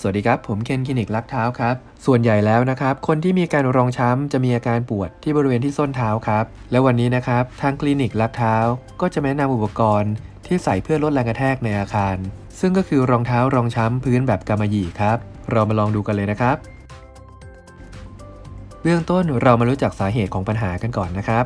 สวัสดีครับ ผมเคนคลินิกลักเท้าครับ ส่วนใหญ่แล้วนะครับ คนที่มีการรองช้ำจะมีอาการปวดที่บริเวณที่ส้นเท้าครับ และวันนี้นะครับ ทางคลินิกลักเท้า ก็จะแนะนำอุปกรณ์ ที่ใส่เพื่อลดแรงกระแทกในอาคาร ซึ่งก็คือรองเท้ารองช้ำพื้นแบบกำมะหยี่ครับ เรามาลองดูกันเลยนะครับ เบื้องต้นเรามารู้จักสาเหตุของปัญหากันก่อนนะครับ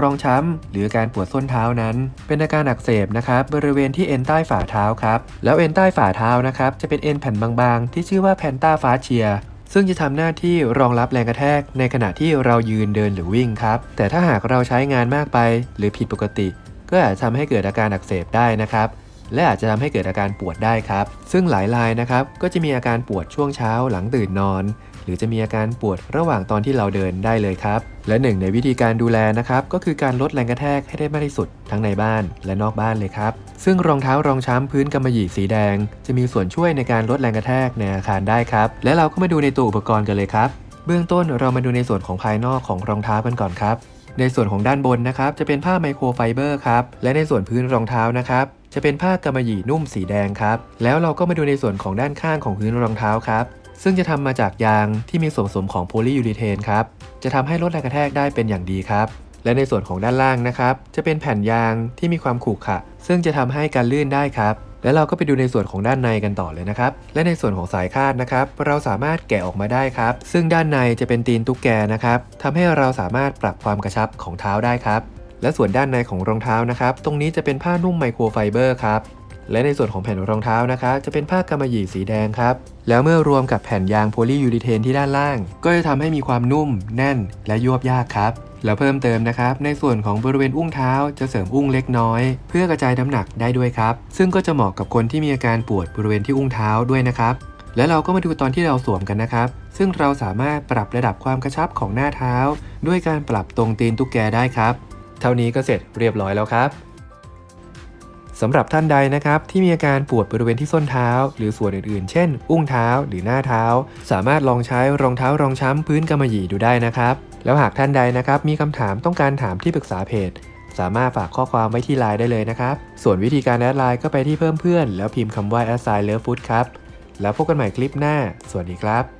รองช้ำ หรือการปวดส้นเท้านั้น เป็นอาการอักเสบนะครับบริเวณที่เอ็นใต้ฝ่าเท้าครับ แล้วเอ็นใต้ฝ่าเท้านะครับจะเป็นเอ็นแผ่นบางๆ ที่ชื่อว่าแพนต้าฟาเชียซึ่งจะทำหน้าที่รองรับแรงกระแทกในขณะที่เรายืนเดินหรือวิ่งครับ แต่ถ้าหากเราใช้งานมากไป หรือผิดปกติ ก็อาจจะทำให้เกิดอาการอักเสบได้นะครับ และอาจจะทำให้เกิดอาการปวดได้ครับ ซึ่งหลายรายนะครับก็จะมีอาการปวดช่วงเช้าหลังตื่นนอน หรือจะมีอาการปวดระหว่างตอนที่เราเดินได้เลยครับ และหนึ่งในวิธีการดูแลนะครับก็คือการลดแรงกระแทกให้ได้มากที่สุดทั้งในบ้านและนอกบ้านเลยครับ ซึ่งรองเท้ารองช้ำพื้นกำมะหยี่สีแดง จะมีส่วนช่วยในการลดแรงกระแทกในอาคารได้ครับ และเราก็มาดูในตัวอุปกรณ์กันเลยครับ เบื้องต้นเรามาดูในส่วนของภายนอกของรองเท้ากันก่อนครับในส่วนของด้านบนนะครับจะเป็นผ้าไมโครไฟเบอร์ครับและในส่วนพื้นรองเท้านะครับ จะเป็นผ้ากำมะหยี่นุ่มสีแดงครับ แล้วเราก็มาดูในส่วนของด้านข้างของพื้นรองเท้าครับ ซึ่งจะทำมาจากยางที่มีส่วนผสมของโพลียูรีเทนครับ จะทำให้ลดแรงกระแทกได้เป็นอย่างดีครับ และในส่วนของด้านล่างนะครับ จะเป็นแผ่นยางที่มีความขรุขระซึ่งจะทำให้การลื่นได้ครับ แล้วเราก็ไปดูในส่วนของด้านในกันต่อเลยนะครับ และในส่วนของสายคาดนะครับ เราสามารถแกะออกมาได้ครับ ซึ่งด้านในจะเป็นตีนตุ๊กแกนะครับทำให้เราสามารถปรับความกระชับของเท้าได้ครับ และส่วนด้านในของรองเท้านะครับ ตรงนี้จะเป็นผ้านุ่มไมโครไฟเบอร์ครับ และในส่วนของแผ่นรองเท้านะคะ จะเป็นผ้ากำมะหยี่สีแดงครับ แล้วเมื่อรวมกับแผ่นยางโพลียูรีเทนที่ด้านล่าง ก็จะทำให้มีความนุ่ม แน่น และยวบยากครับ แล้วเพิ่มเติมนะครับ ในส่วนของบริเวณอุ้งเท้า จะเสริมอุ้งเล็กน้อย เพื่อกระจายน้ำหนักได้ด้วยครับ ซึ่งก็จะเหมาะกับคนที่มีอาการปวดบริเวณที่อุ้งเท้าด้วยนะครับและเราก็มาดูตอนที่เราสวมกันนะครับ ซึ่งเราสามารถปรับระดับความกระชับของหน้าเท้า ด้วยการปรับตรงตีนตุ๊กแกได้ครับ เท่านี้ก็เสร็จเรียบร้อยแล้วครับสำหรับท่านใดนะครับที่มีอาการปวดบริเวณที่ส้นเท้า หรือส่วนอื่นๆ เช่น อุ้งเท้าหรือหน้าเท้า สามารถลองใช้รองเท้ารองช้ำพื้นกำมะหยี่ดูได้นะครับ แล้วหากท่านใดนะครับมีคำถามต้องการถามที่ปรึกษาเพจ สามารถฝากข้อความไว้ที่ไลน์ได้เลยนะครับ ส่วนวิธีการแอดไลน์ก็ไปที่เพิ่มเพื่อน แล้วพิมพ์คำว่า a s s i g n love food ครับ แล้วพบกันใหม่คลิปหน้า สวัสดีครับ